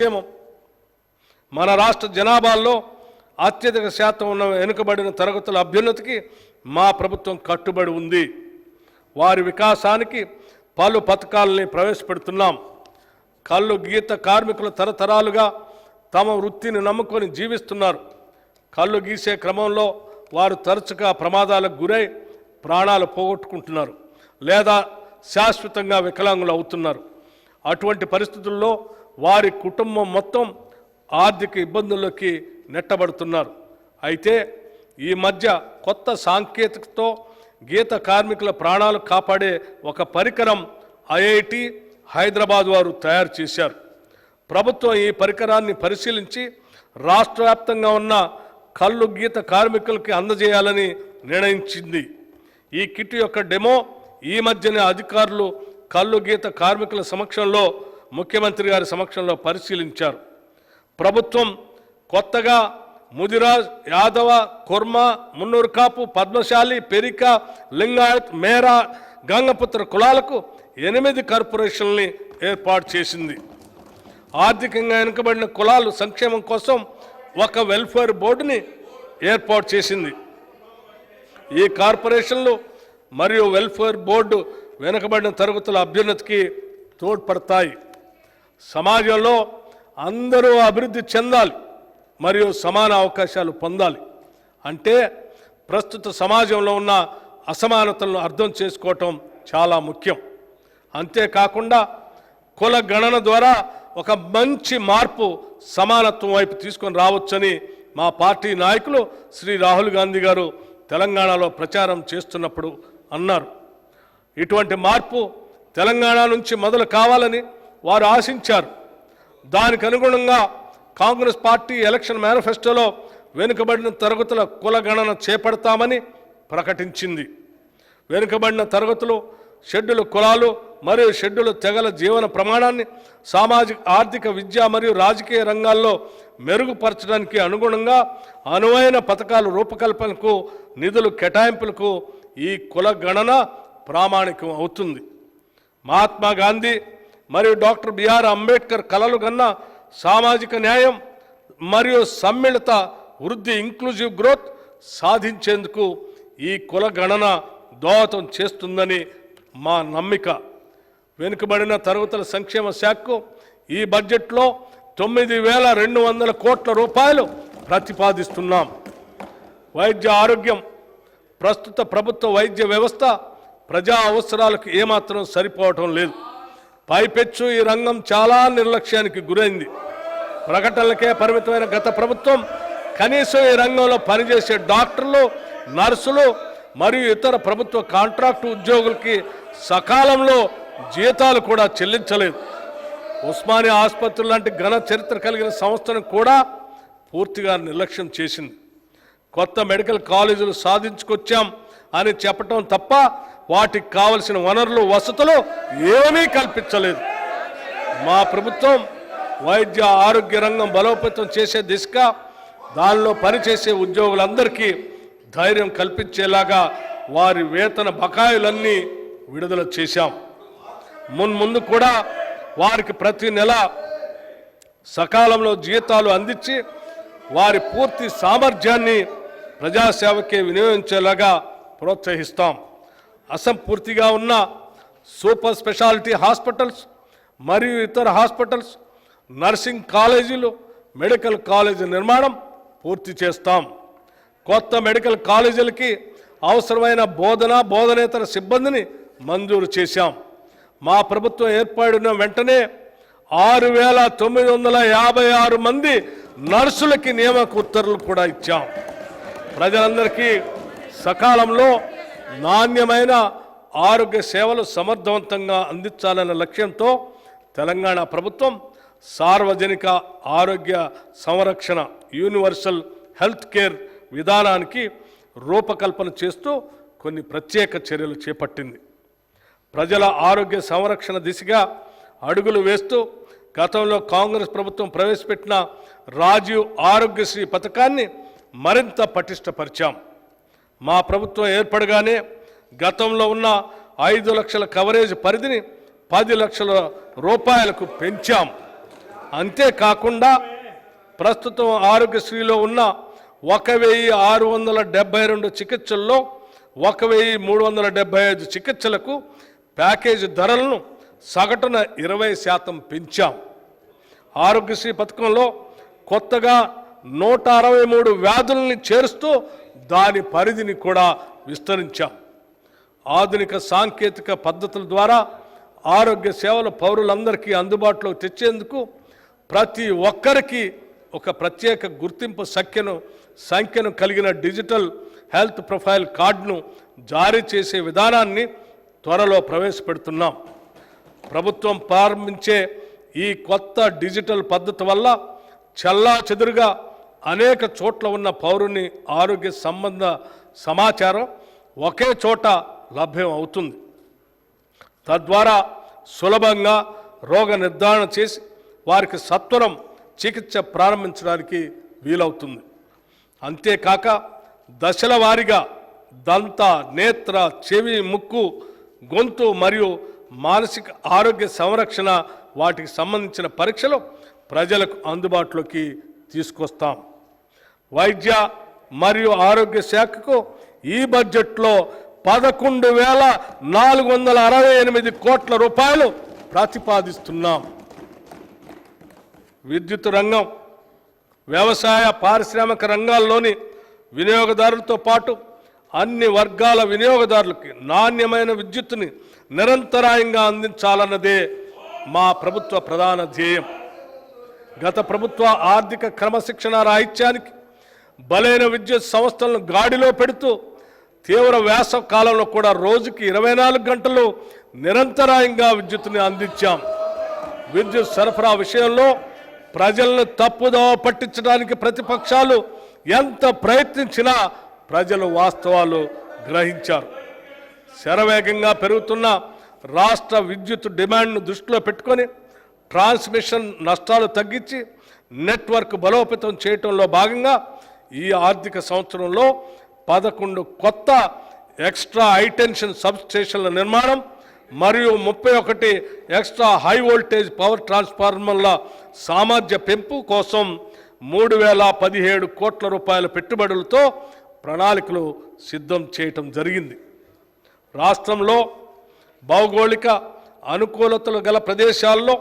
సంక్షేమం మన రాష్ట్ర జనాభాలో అత్యధిక శాతం ఉన్న వెనుకబడిన తరగతుల అభ్యున్నతికి మా ప్రభుత్వం కట్టుబడి ఉంది. వారి వికాసానికి పలు పథకాలని ప్రవేశపెడుతున్నాం. కళ్ళు గీత కార్మికులు తరతరాలుగా తమ వృత్తిని నమ్ముకొని జీవిస్తున్నారు. కళ్ళు గీసే క్రమంలో వారు తరచుగా ప్రమాదాలకు గురై ప్రాణాలు పోగొట్టుకుంటున్నారు లేదా శాశ్వతంగా వికలాంగులు అవుతున్నారు. అటువంటి పరిస్థితుల్లో వారి కుటుంబం మొత్తం ఆర్థిక ఇబ్బందుల్లోకి నెట్టబడుతున్నారు. అయితే ఈ మధ్య కొత్త సాంకేతికతో గీత కార్మికుల ప్రాణాలు కాపాడే ఒక పరికరం ఐఐటి హైదరాబాద్ వారు తయారు చేశారు. ప్రభుత్వం ఈ పరికరాన్ని పరిశీలించి రాష్ట్ర వ్యాప్తంగా ఉన్న కళ్ళు గీత కార్మికులకి అందజేయాలని నిర్ణయించింది. ఈ కిట్ యొక్క డెమో ఈ మధ్యనే అధికారులు కళ్ళు గీత కార్మికుల సమక్షంలో ముఖ్యమంత్రి గారి సమక్షంలో పరిశీలించారు. ప్రభుత్వం కొత్తగా ముదిరాజ్ యాదవ కుర్మ మున్నూరు కాపు పద్మశాలి పెరిక లింగాయత్ మేరా గంగపుత్ర కులాలకు ఎనిమిది కార్పొరేషన్లని ఏర్పాటు చేసింది. ఆర్థికంగా వెనుకబడిన కులాలు సంక్షేమం కోసం ఒక వెల్ఫేర్ బోర్డుని ఏర్పాటు చేసింది. ఈ కార్పొరేషన్లు మరియు వెల్ఫేర్ బోర్డు వెనుకబడిన తరగతుల అభ్యున్నతికి తోడ్పడతాయి. సమాజంలో అందరూ అభివృద్ధి చెందాలి మరియు సమాన అవకాశాలు పొందాలి. అంటే ప్రస్తుత సమాజంలో ఉన్న అసమానతలను అర్థం చేసుకోవటం చాలా ముఖ్యం. అంతేకాకుండా కుల గణన ద్వారా ఒక మంచి మార్పు సమానత్వం వైపు తీసుకొని రావచ్చని మా పార్టీ నాయకులు శ్రీ రాహుల్ గాంధీ గారు తెలంగాణలో ప్రచారం చేస్తున్నప్పుడు అన్నారు. ఇటువంటి మార్పు తెలంగాణ నుంచి మొదలు కావాలని వారు ఆశించారు. దానికి అనుగుణంగా కాంగ్రెస్ పార్టీ ఎలక్షన్ మేనిఫెస్టోలో వెనుకబడిన తరగతుల కులగణన చేపడతామని ప్రకటించింది. వెనుకబడిన తరగతులు షెడ్యూల్ కులాలు మరియు షెడ్యూల్ తెగల జీవన ప్రమాణాన్ని సామాజిక ఆర్థిక విద్య మరియు రాజకీయ రంగాల్లో మెరుగుపరచడానికి అనుగుణంగా అనువైన పథకాల రూపకల్పనకు నిధులు కేటాయింపులకు ఈ కుల గణన ప్రామాణికం అవుతుంది. మహాత్మా గాంధీ మరియు డాక్టర్ బిఆర్ అంబేద్కర్ కలలు కన్న సామాజిక న్యాయం మరియు సమ్మిళిత వృద్ధి ఇంక్లూజివ్ గ్రోత్ సాధించేందుకు ఈ కుల గణన దోహదం చేస్తుందని మా నమ్మిక. వెనుకబడిన తరగతుల సంక్షేమ శాఖకు ఈ బడ్జెట్లో తొమ్మిది వేల రెండు వందల కోట్ల రూపాయలు ప్రతిపాదిస్తున్నాం. వైద్య ఆరోగ్యం ప్రస్తుత ప్రభుత్వ వైద్య వ్యవస్థ ప్రజా అవసరాలకు ఏమాత్రం సరిపోవటం లేదు. పైపెచ్చు ఈ రంగం చాలా నిర్లక్ష్యానికి గురైంది. ప్రకటనలకే పరిమితమైన గత ప్రభుత్వం కనీసం ఈ రంగంలో పనిచేసే డాక్టర్లు నర్సులు మరియు ఇతర ప్రభుత్వ కాంట్రాక్టు ఉద్యోగులకి సకాలంలో జీతాలు కూడా చెల్లించలేదు. ఉస్మానియా ఆసుపత్రి లాంటి ఘన చరిత్ర కలిగిన సంస్థను కూడా పూర్తిగా నిర్లక్ష్యం చేసింది. కొత్త మెడికల్ కాలేజీలు సాధించుకొచ్చాం అని చెప్పటం తప్ప వాటికి కావలసిన వనరులు వసతులు ఏమీ కల్పించలేదు. మా ప్రభుత్వం వైద్య ఆరోగ్య రంగం బలోపేతం చేసే దిశగా దానిలో పనిచేసే ఉద్యోగులందరికీ ధైర్యం కల్పించేలాగా వారి వేతన బకాయిలన్నీ విడుదల చేశాం. మున్ముందు కూడా వారికి ప్రతి నెల సకాలంలో జీతాలు అందించి వారి పూర్తి సామర్థ్యాన్ని ప్రజాసేవకే వినియోగించేలాగా ప్రోత్సహిస్తాం. అసంపూర్తిగా ఉన్న సూపర్ స్పెషాలిటీ హాస్పిటల్స్ మరియు ఇతర హాస్పిటల్స్ నర్సింగ్ కాలేజీలు మెడికల్ కాలేజీ నిర్మాణం పూర్తి చేస్తాం. కొత్త మెడికల్ కాలేజీలకి అవసరమైన బోధన బోధనేతర సిబ్బందిని మంజూరు చేశాం. మా ప్రభుత్వం ఏర్పడిన వెంటనే ఆరు వేల తొమ్మిది వందల యాభై ఆరు మంది నర్సులకి నియామక ఉత్తర్వులు కూడా ఇచ్చాం. ప్రజలందరికీ సకాలంలో నాణ్యమైన ఆరోగ్య సేవలు సమర్థవంతంగా అందించాలన్న లక్ష్యంతో తెలంగాణ ప్రభుత్వం సార్వజనిక ఆరోగ్య సంరక్షణ యూనివర్సల్ హెల్త్ కేర్ విధానానికి రూపకల్పన చేస్తూ కొన్ని ప్రత్యేక చర్యలు చేపట్టింది. ప్రజల ఆరోగ్య సంరక్షణ దిశగా అడుగులు వేస్తూ గతంలో కాంగ్రెస్ ప్రభుత్వం ప్రవేశపెట్టిన రాజీవ్ ఆరోగ్యశ్రీ పథకాన్ని మరింత పటిష్టపరిచాం. మా ప్రభుత్వం ఏర్పడగానే గతంలో ఉన్న ఐదు లక్షల కవరేజ్ పరిధిని పది లక్షల రూపాయలకు పెంచాం. అంతేకాకుండా ప్రస్తుతం ఆరోగ్యశ్రీలో ఉన్న ఒక వెయ్యి ఆరు వందల డెబ్బై రెండు చికిత్సల్లో ఒక వెయ్యి మూడు వందల డెబ్బై ఐదు చికిత్సలకు ప్యాకేజ్ ధరలను సగటున ఇరవై శాతం పెంచాం. ఆరోగ్యశ్రీ పథకంలో కొత్తగా నూట అరవై మూడు వ్యాధుల్ని చేరుస్తూ దాని పరిధిని కూడా విస్తరించాం. ఆధునిక సాంకేతిక పద్ధతుల ద్వారా ఆరోగ్య సేవలు పౌరులందరికీ అందుబాటులో తెచ్చేందుకు ప్రతి ఒక్కరికి ఒక ప్రత్యేక గుర్తింపు సంఖ్యను సంఖ్యను కలిగిన డిజిటల్ హెల్త్ ప్రొఫైల్ కార్డును జారీ చేసే విధానాన్ని త్వరలో ప్రవేశపెడుతున్నాం. ప్రభుత్వం ప్రారంభించే ఈ కొత్త డిజిటల్ పద్ధతి వల్ల చల్లా చెదురుగా అనేక చోట్ల ఉన్న పౌరుని ఆరోగ్య సంబంధ సమాచారం ఒకే చోట లభ్యం అవుతుంది. తద్వారా సులభంగా రోగ నిర్ధారణ చేసి వారికి సత్వరం చికిత్స ప్రారంభించడానికి వీలవుతుంది. అంతేకాక దశల వారీగా దంత నేత్ర చెవి ముక్కు గొంతు మరియు మానసిక ఆరోగ్య సంరక్షణ వాటికి సంబంధించిన పరీక్షలు ప్రజలకు అందుబాటులోకి తీసుకొస్తాం. వైద్య మరియు ఆరోగ్య శాఖకు ఈ బడ్జెట్లో పదకొండు వేల నాలుగు వందల అరవై ఎనిమిది కోట్ల రూపాయలు ప్రతిపాదిస్తున్నాం. విద్యుత్ రంగం వ్యవసాయ పారిశ్రామిక రంగాల్లోని వినియోగదారులతో పాటు అన్ని వర్గాల వినియోగదారులకి నాణ్యమైన విద్యుత్తుని నిరంతరాయంగా అందించాలన్నదే మా ప్రభుత్వ ప్రధాన ధ్యేయం. గత ప్రభుత్వ ఆర్థిక క్రమశిక్షణ రాహిత్యానికి బలైన విద్యుత్ సంస్థలను గాడిలో పెడుతూ తీవ్ర వేసవ కాలంలో కూడా రోజుకి ఇరవై నాలుగు గంటలు నిరంతరాయంగా విద్యుత్తుని అందించాం. విద్యుత్ సరఫరా విషయంలో ప్రజలను తప్పుదోవ పట్టించడానికి ప్రతిపక్షాలు ఎంత ప్రయత్నించినా ప్రజలు వాస్తవాలు గ్రహించారు. శరవేగంగా పెరుగుతున్న రాష్ట్ర విద్యుత్ డిమాండ్ను దృష్టిలో పెట్టుకొని ట్రాన్స్మిషన్ నష్టాలు తగ్గించి నెట్వర్క్ బలోపేతం చేయటంలో భాగంగా ఈ ఆర్థిక సంవత్సరంలో పదకొండు కొత్త ఎక్స్ట్రా హైటెన్షన్ సబ్ స్టేషన్ల నిర్మాణం మరియు ముప్పై ఒకటి ఎక్స్ట్రా హై వోల్టేజ్ పవర్ ట్రాన్స్ఫార్మర్ల సామర్థ్య పెంపు కోసం మూడు వేల పదిహేడు కోట్ల రూపాయల పెట్టుబడులతో ప్రణాళికలు సిద్ధం చేయటం జరిగింది. రాష్ట్రంలో భౌగోళిక అనుకూలతలు గల ప్రదేశాల్లో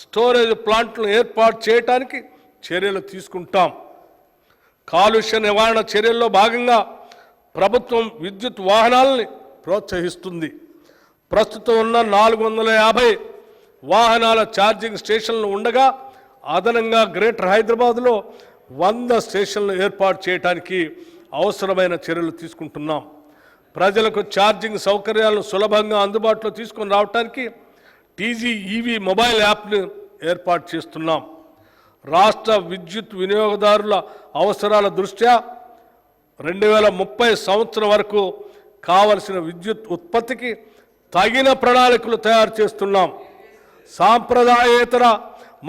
స్టోరేజ్ ప్లాంట్లు ఏర్పాటు చేయడానికి చర్యలు తీసుకుంటాం. కాలుష్య నివారణ చర్యల్లో భాగంగా ప్రభుత్వం విద్యుత్ వాహనాలని ప్రోత్సహిస్తుంది. ప్రస్తుతం ఉన్న నాలుగు వందల యాభై వాహనాల ఛార్జింగ్ స్టేషన్లు ఉండగా అదనంగా గ్రేటర్ హైదరాబాద్లో వంద స్టేషన్లు ఏర్పాటు చేయడానికి అవసరమైన చర్యలు తీసుకుంటున్నాం. ప్రజలకు ఛార్జింగ్ సౌకర్యాలను సులభంగా అందుబాటులో తీసుకొని రావడానికి టీజీ ఈవీ మొబైల్ యాప్ను ఏర్పాటు చేస్తున్నాం. రాష్ట్ర విద్యుత్ వినియోగదారుల అవసరాల దృష్ట్యా రెండు వేల ముప్పై సంవత్సరం వరకు కావలసిన విద్యుత్ ఉత్పత్తికి తగిన ప్రణాళికలు తయారు చేస్తున్నాం. సాంప్రదాయేతర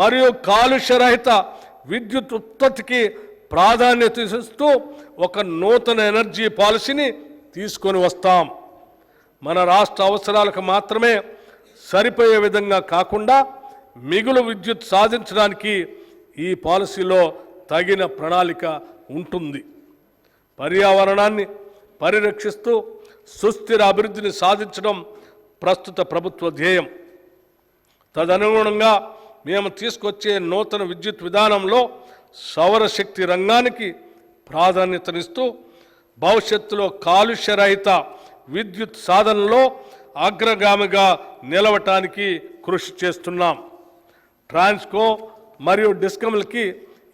మరియు కాలుష్యరహిత విద్యుత్ ఉత్పత్తికి ప్రాధాన్యత ఇస్తూ ఒక నూతన ఎనర్జీ పాలసీని తీసుకొని వస్తాం. మన రాష్ట్ర అవసరాలకు మాత్రమే సరిపోయే విధంగా కాకుండా మిగులు విద్యుత్ సాధించడానికి ఈ పాలసీలో తగిన ప్రణాళిక ఉంటుంది. పర్యావరణాన్ని పరిరక్షిస్తూ సుస్థిర అభివృద్ధిని సాధించడం ప్రస్తుత ప్రభుత్వ ధ్యేయం. తదనుగుణంగా మేము తీసుకొచ్చే నూతన విద్యుత్ విధానంలో సౌరశక్తి రంగానికి ప్రాధాన్యతనిస్తూ భవిష్యత్తులో కాలుష్యరహిత విద్యుత్ సాధనలో అగ్రగామిగా నిలవటానికి కృషి చేస్తున్నాం. ట్రాన్స్కో మరియు డిస్కమ్లకి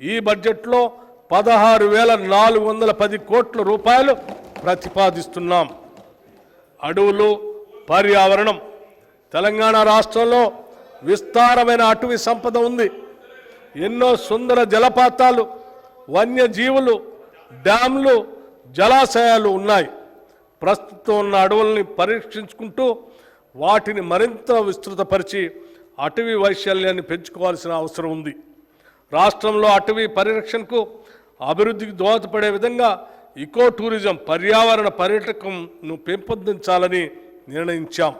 ఈ బడ్జెట్లో పదహారు వేల నాలుగు వందల పది కోట్ల రూపాయలు ప్రతిపాదిస్తున్నాం. అడవులు పర్యావరణం. తెలంగాణ రాష్ట్రంలో విస్తారమైన అటవీ సంపద ఉంది. ఎన్నో సుందర జలపాతాలు వన్యజీవులు డ్యాంలు జలాశయాలు ఉన్నాయి. ప్రస్తుతం ఉన్న అడవుల్ని పరీక్షించుకుంటూ వాటిని మరింత విస్తృతపరిచి అటవీ వైశాల్యాన్ని పెంచుకోవాల్సిన అవసరం ఉంది. రాష్ట్రంలో అటవీ పరిరక్షణకు అభివృద్ధికి దోహదపడే విధంగా ఇకో టూరిజం పర్యావరణ పర్యాటకంను పెంపొందించాలని నిర్ణయించాం.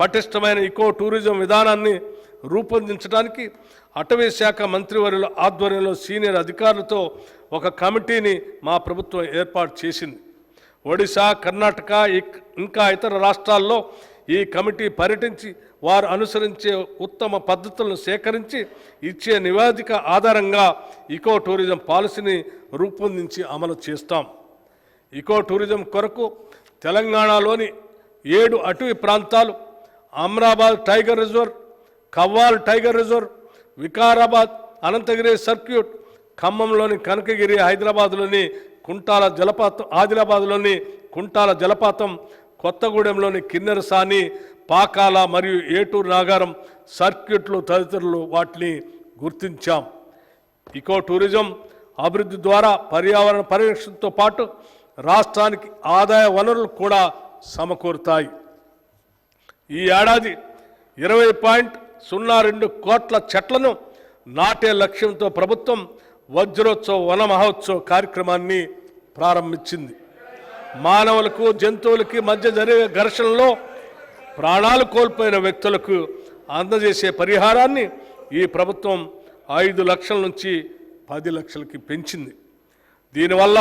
పటిష్టమైన ఇకో టూరిజం విధానాన్ని రూపొందించడానికి అటవీ శాఖ మంత్రివర్యుల ఆధ్వర్యంలో సీనియర్ అధికారులతో ఒక కమిటీని మా ప్రభుత్వం ఏర్పాటు చేసింది. ఒడిశా కర్ణాటక ఇంకా ఇతర రాష్ట్రాల్లో ఈ కమిటీ పర్యటించి వారు అనుసరించే ఉత్తమ పద్ధతులను సేకరించి ఇచ్చే నివేదిక ఆధారంగా ఇకో టూరిజం పాలసీని రూపొందించి అమలు చేస్తాం. ఇకో టూరిజం కొరకు తెలంగాణలోని ఏడు అటవీ ప్రాంతాలు Amrabad tiger reserve Kawal tiger reserve Vikarabad Ananthagiri circuit ఖమ్మంలోని Kanakagiri హైదరాబాద్లోని కుంటాల జలపాతం ఆదిలాబాద్లోని కుంటాల జలపాతం కొత్తగూడెంలోని కిన్నెరసాని పాకాల మరియు ఏటూరు నాగారం సర్క్యూట్లు తదితరులు వాటిని గుర్తించాం. ఇకో టూరిజం అభివృద్ధి ద్వారా పర్యావరణ పరిరక్షణతో పాటు రాష్ట్రానికి ఆదాయ వనరులు కూడా సమకూరుతాయి. ఈ ఏడాది ఇరవై పాయింట్ సున్నా రెండు కోట్ల చెట్లను నాటే లక్ష్యంతో ప్రభుత్వం వజ్రోత్సవ వన మహోత్సవ కార్యక్రమాన్ని ప్రారంభించింది. మానవులకు జంతువులకి మధ్య జరిగే ఘర్షణలో ప్రాణాలు కోల్పోయిన వ్యక్తులకు అందజేసే పరిహారాన్ని ఈ ప్రభుత్వం ఐదు లక్షల నుంచి పది లక్షలకి పెంచింది. దీనివల్ల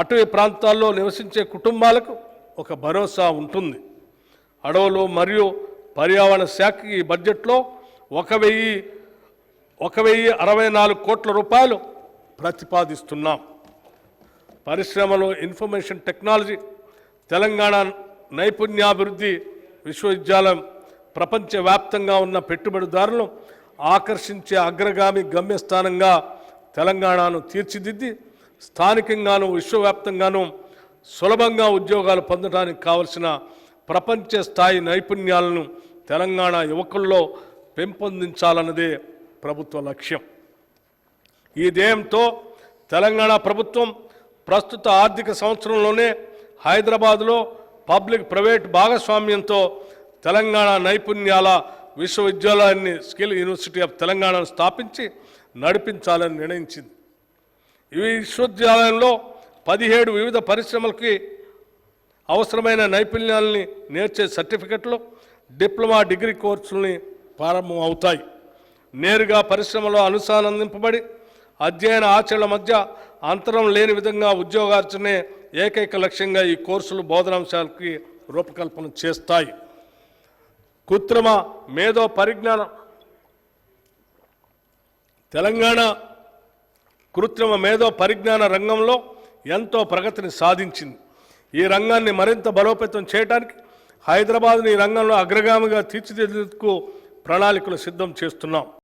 అటవీ ప్రాంతాల్లో నివసించే కుటుంబాలకు ఒక భరోసా ఉంటుంది. అడవులు మరియు పర్యావరణ శాఖకి ఈ బడ్జెట్లో ఒక వెయ్యి ఒక వెయ్యి అరవై నాలుగు కోట్ల రూపాయలు ప్రతిపాదిస్తున్నాం. పరిశ్రమలు ఇన్ఫర్మేషన్ టెక్నాలజీ తెలంగాణ నైపుణ్యాభివృద్ధి విశ్వవిద్యాలయం ప్రపంచవ్యాప్తంగా ఉన్న పెట్టుబడిదారులను ఆకర్షించే అగ్రగామి గమ్యస్థానంగా తెలంగాణను తీర్చిదిద్ది స్థానికంగాను విశ్వవ్యాప్తంగాను సులభంగా ఉద్యోగాలు పొందడానికి కావలసిన ప్రపంచ స్థాయి నైపుణ్యాలను తెలంగాణ యువకుల్లో పెంపొందించాలన్నదే ప్రభుత్వ లక్ష్యం. ఈ ధ్యేయంతో తెలంగాణ ప్రభుత్వం ప్రస్తుత ఆర్థిక సంవత్సరంలోనే హైదరాబాద్లో పబ్లిక్ ప్రైవేట్ భాగస్వామ్యంతో తెలంగాణ నైపుణ్యాల విశ్వవిద్యాలయాన్ని స్కిల్ యూనివర్సిటీ ఆఫ్ తెలంగాణను స్థాపించి నడిపించాలని నిర్ణయించింది. ఈ విశ్వవిద్యాలయంలో పదిహేడు వివిధ పరిశ్రమలకి అవసరమైన నైపుణ్యాలని నేర్చే సర్టిఫికెట్లు డిప్లొమా డిగ్రీ కోర్సుల్ని ప్రారంభం అవుతాయి నేరుగా పరిశ్రమలో అనుసంధానింపబడి అధ్యయన ఆచరణ మధ్య అంతరం లేని విధంగా ఉద్యోగార్జనే ఏకైక లక్ష్యంగా ఈ కోర్సులు బోధనాంశాలకి రూపకల్పన చేస్తాయి. కృత్రిమ మేధో పరిజ్ఞానం తెలంగాణ కృత్రిమ మేధో పరిజ్ఞాన రంగంలో ఎంతో ప్రగతిని సాధించింది. ఈ రంగాన్ని మరింత బలోపేతం చేయడానికి హైదరాబాద్ని ఈ రంగంలో అగ్రగామిగా తీర్చిదిద్దేందుకు ప్రణాళికలు సిద్ధం చేస్తున్నాం.